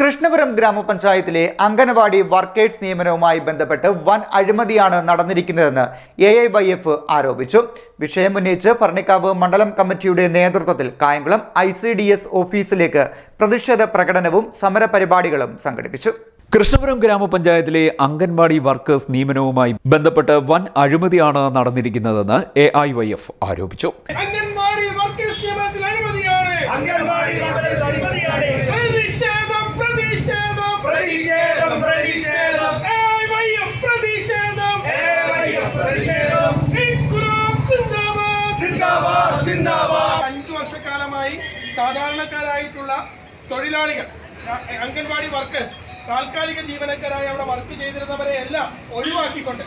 കൃഷ്ണപുരം ഗ്രാമപഞ്ചായത്തിലെ അംഗനവാടി വർക്കേഴ്സ് നിയമനവുമായി ബന്ധപ്പെട്ട് വൻ അഴിമതിയാണ് നടന്നിരിക്കുന്നതെന്ന് എ ഐ വൈ എഫ് ആരോപിച്ചു. വിഷയമുന്നയിച്ച് ഭരണിക്കാവ് മണ്ഡലം കമ്മിറ്റിയുടെ നേതൃത്വത്തിൽ Kayamkulam I C D S ഓഫീസിലേക്ക് പ്രതിഷേധ പ്രകടനവും സമരപരിപാടികളും സംഘടിപ്പിച്ചു. കൃഷ്ണപുരം ഗ്രാമപഞ്ചായത്തിലെ അംഗൻവാടി വർക്കേഴ്സ് നിയമനവുമായി ബന്ധപ്പെട്ട് വൻ അഴിമതിയാണ് നടന്നിരിക്കുന്നതെന്ന് എ ഐ വൈ എഫ് ആരോപിച്ചു. അംഗൻവാടി വർക്കേഴ്സ് നിയമനത്തിൽ അഴിമതിയാണ്. അംഗൻവാടി വർക്കേഴ്സ് അഴിമതിയാണ്. പ്രതിഷേധം പ്രതിഷേധം. അഞ്ചു വർഷക്കാലമായി സാധാരണക്കാരായിട്ടുള്ള തൊഴിലാളികൾ അംഗൻവാടി വർക്കേഴ്സ് താൽക്കാലിക ജീവനക്കാരായി അവിടെ വർക്ക് ചെയ്തിരുന്നവരെ എല്ലാം ഒഴിവാക്കിക്കൊണ്ട്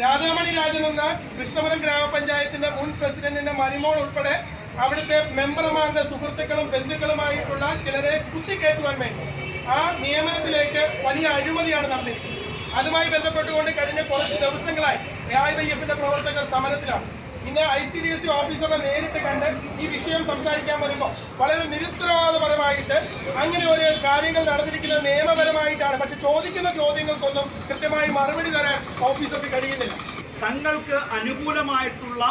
രാധാമണി രാജൻ എന്ന കൃഷ്ണപുരം ഗ്രാമപഞ്ചായത്തിന്റെ മുൻ പ്രസിഡന്റിന്റെ മരുമോൾ ഉൾപ്പെടെ അവിടുത്തെ മെമ്പർമാരുടെ സുഹൃത്തുക്കളും ബന്ധുക്കളുമായിട്ടുള്ള ചിലരെ കുത്തിക്കയറ്റുവാൻ വേണ്ടി ആ നിയമനത്തിലേക്ക് വലിയ അഴിമതിയാണ് നടന്നിരിക്കുന്നത്. അതുമായി ബന്ധപ്പെട്ടുകൊണ്ട് കഴിഞ്ഞ കുറച്ച് ദിവസങ്ങളായി എ ഐ വൈ എഫിന്റെ പ്രവർത്തകർ സമരത്തിലാണ്. ഇന്ന് ഐ സി ഡി എസ് ഓഫീസറെ നേരിട്ട് കണ്ട് ഈ വിഷയം സംസാരിക്കാൻ വരുമ്പോൾ വളരെ നിരുത്തരവാദപരമായിട്ട് അങ്ങനെ ഒരു കാര്യങ്ങൾ നടന്നിരിക്കുന്നത് നിയമപരമായിട്ടാണ്. പക്ഷെ ചോദിക്കുന്ന ചോദ്യങ്ങൾക്കൊന്നും കൃത്യമായി മറുപടി തരാൻ ഓഫീസർക്ക് കഴിയുന്നില്ല. തങ്ങൾക്ക് അനുകൂലമായിട്ടുള്ള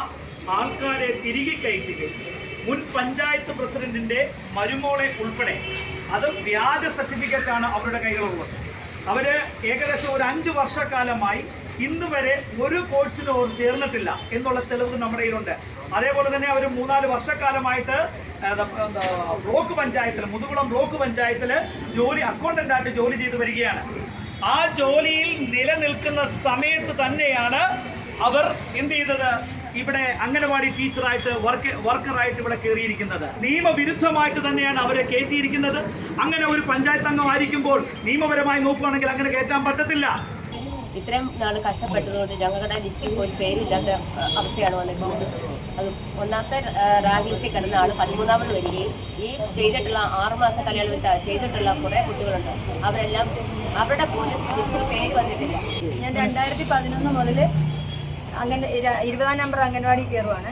ആൾക്കാരെ തിരികെ കയറ്റുകയും മുൻ പഞ്ചായത്ത് പ്രസിഡന്റിന്റെ മരുമോളെ ഉൾപ്പെടെ അത് വ്യാജ സർട്ടിഫിക്കറ്റാണ് അവരുടെ കൈകളുള്ളത് അവർ ഏകദേശം ഒരു അഞ്ച് വർഷക്കാലമായി ഇന്ന് വരെ ഒരു കോഴ്സിനും അവർ ചേർന്നിട്ടില്ല എന്നുള്ള തെളിവ് നമ്മുടെ കയ്യിലുണ്ട്. അതേപോലെ തന്നെ അവർ മൂന്നാൽ വർഷക്കാലമായിട്ട് ബ്ലോക്ക് പഞ്ചായത്തിൽ മുതുകുളം ബ്ലോക്ക് പഞ്ചായത്തിൽ ജോലി അക്കൗണ്ടന്റ് ആയിട്ട് ജോലി ചെയ്തു വരികയാണ്. ആ ജോലിയിൽ നിലനിൽക്കുന്ന സമയത്ത് തന്നെയാണ് അവർ എന്ത് ചെയ്തത്? ഇവിടെ അംഗനവാടി ടീച്ചറായിട്ട് വർക്ക് വർക്കറായിട്ട് ഇവിടെ കയറിയിരിക്കുന്നത് നിയമവിരുദ്ധമായിട്ട് തന്നെയാണ് അവരെ കയറ്റിയിരിക്കുന്നത് അങ്ങനെ ഒരു പഞ്ചായത്ത് അംഗമായിരിക്കുമ്പോൾ നിയമപരമായി നോക്കുകയാണെങ്കിൽ അങ്ങനെ കയറ്റാൻ പറ്റത്തില്ല. ഇത്രയും നാൾ കഷ്ടപ്പെട്ടതുകൊണ്ട് ഞങ്ങളുടെ ലിസ്റ്റിൽ പോയി പേരില്ലാത്ത അവസ്ഥയാണ് വന്നിരിക്കുന്നത്. അത് ഒന്നാമത്തെ റാങ്ക് ലിസ്റ്റിൽ കിടന്ന ആൾ പതിമൂന്നാമത് വരികയും ഈ ചെയ്തിട്ടുള്ള ആറുമാസം കല്യാണം ചെയ്തിട്ടുള്ള കുറേ കുട്ടികളുണ്ട്. അവരെല്ലാം അവരുടെ പോലും ലിസ്റ്റിൽ പേര് വന്നിട്ടില്ല. ഞാൻ രണ്ടായിരത്തി പതിനൊന്ന് മുതൽ അങ്ങനെ ഇര- ഇരുപതാം നമ്പർ അംഗൻവാടി കയറുവാണ്.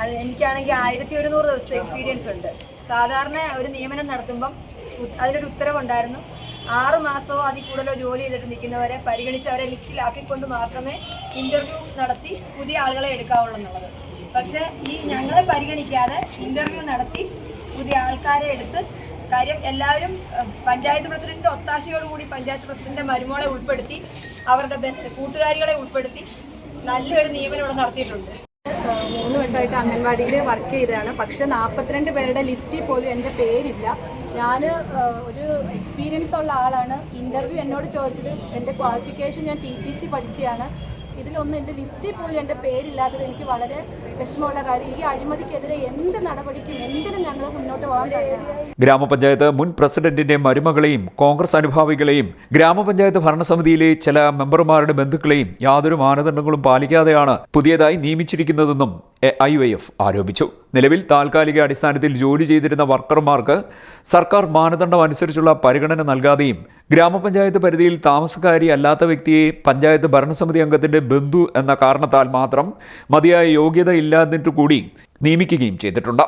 അത് എനിക്കാണെങ്കിൽ ആയിരത്തി ഒരുന്നൂറ് ദിവസത്തെ എക്സ്പീരിയൻസ് ഉണ്ട്. സാധാരണ ഒരു നിയമനം നടത്തുമ്പം അതിനൊരു ഉത്തരവുണ്ടായിരുന്നു. ആറ് മാസമോ അതിൽ കൂടുതലോ ജോലി ചെയ്തിട്ട് നിൽക്കുന്നവരെ പരിഗണിച്ച് അവരെ ലിസ്റ്റിലാക്കിക്കൊണ്ട് മാത്രമേ ഇന്റർവ്യൂ നടത്തി പുതിയ ആളുകളെ എടുക്കാവുള്ളൂ എന്നുള്ളത്. പക്ഷേ ഈ ഞങ്ങളെ പരിഗണിക്കാതെ ഇന്റർവ്യൂ നടത്തി പുതിയ ആൾക്കാരെ എടുത്ത് കാര്യം എല്ലാവരും പഞ്ചായത്ത് പ്രസിഡന്റിന്റെ ഒത്താശയോടുകൂടി പഞ്ചായത്ത് പ്രസിഡന്റിന്റെ മരുമോളെ ഉൾപ്പെടുത്തി അവരുടെ കൂട്ടുകാരികളെ ഉൾപ്പെടുത്തി നല്ലൊരു നിയമനം ഇവിടെ നടത്തിയിട്ടുണ്ട്. മൂന്ന് വട്ടമായിട്ട് അംഗൻവാടിയിൽ വർക്ക് ചെയ്തതാണ്. പക്ഷെ നാൽപ്പത്തിരണ്ട് പേരുടെ ലിസ്റ്റിൽ പോലും എന്റെ പേരില്ല. ഞാൻ ഒരു എക്സ്പീരിയൻസ് ഉള്ള ആളാണ്. ഇന്റർവ്യൂ എന്നോട് ചോദിച്ചത് എന്റെ ക്വാളിഫിക്കേഷൻ ഞാൻ ടി ടി സി പഠിച്ചതാണ് ഇതിലൊന്നും എന്റെ ലിസ്റ്റിൽ പോലും എന്റെ പേരില്ലാത്തത് എനിക്ക് വളരെ വിഷമമുള്ള കാര്യം. ഈ അഴിമതിക്കെതിരെ എന്ത് നടപടിക്കും എന്തിനും ഞങ്ങൾ മുന്നോട്ട് പോകാൻ ഗ്രാമപഞ്ചായത്ത് മുൻ പ്രസിഡന്റിന്റെ മരുമകളെയും കോൺഗ്രസ് അനുഭാവികളെയും ഗ്രാമപഞ്ചായത്ത് ഭരണസമിതിയിലെ ചില മെമ്പർമാരുടെ ബന്ധുക്കളെയും യാതൊരു മാനദണ്ഡങ്ങളും പാലിക്കാതെയാണ് പുതിയതായി നിയമിച്ചിരിക്കുന്നതെന്നും എ ഐ വൈ എഫ് ആരോപിച്ചു. നിലവിൽ താൽക്കാലിക അടിസ്ഥാനത്തിൽ ജോലി ചെയ്തിരുന്ന വർക്കർമാർക്ക് സർക്കാർ മാനദണ്ഡം അനുസരിച്ചുള്ള പരിഗണന നൽകാതെയും ഗ്രാമപഞ്ചായത്ത് പരിധിയിൽ താമസക്കാരി അല്ലാത്ത വ്യക്തിയെ പഞ്ചായത്ത് ഭരണസമിതി അംഗത്തിന്റെ ബന്ധു എന്ന കാരണത്താൽ മാത്രം മതിയായ യോഗ്യത ഇല്ലാതിട്ട് കൂടി നിയമിക്കുകയും ചെയ്തിട്ടുണ്ട്.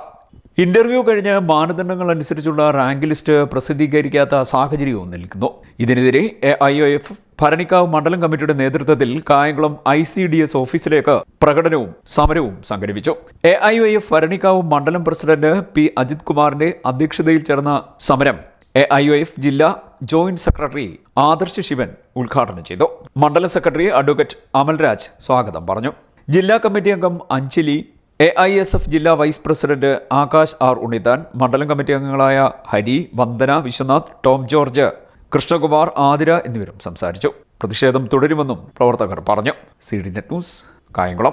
ഇന്റർവ്യൂ കഴിഞ്ഞ് മാനദണ്ഡങ്ങൾ അനുസരിച്ചുള്ള റാങ്ക് ലിസ്റ്റ് പ്രസിദ്ധീകരിക്കാത്ത സാഹചര്യവും നിൽക്കുന്നു. ഇതിനെതിരെ A I O F Bharanikkavu മണ്ഡലം കമ്മിറ്റിയുടെ നേതൃത്വത്തിൽ Kayamkulam I C D S ഓഫീസിലേക്ക് പ്രകടനവും സമരവും സംഘടിപ്പിച്ചു. A I O F Bharanikkavu മണ്ഡലം പ്രസിഡന്റ് പി അജിത് കുമാറിന്റെ അധ്യക്ഷതയിൽ ചേർന്ന സമരം എ ഐ ഒ എഫ് ജില്ലാ ജോയിന്റ് സെക്രട്ടറി ആദർശ് ശിവൻ ഉദ്ഘാടനം ചെയ്തു. മണ്ഡലം സെക്രട്ടറി അഡ്വക്കേറ്റ് അമൽരാജ് സ്വാഗതം പറഞ്ഞു. ജില്ലാ കമ്മിറ്റി അംഗം Anjali A I S F ജില്ലാ vice president Akash R Unnithan മണ്ഡലം കമ്മിറ്റി അംഗങ്ങളായ ഹരി വന്ദന വിശ്വനാഥ് ടോം ജോർജ് കൃഷ്ണകുമാർ ആതിര എന്നിവരും സംസാരിച്ചു. പ്രതിഷേധം തുടരുമെന്നും പ്രവർത്തകർ പറഞ്ഞു. C D net news Kayamkulam.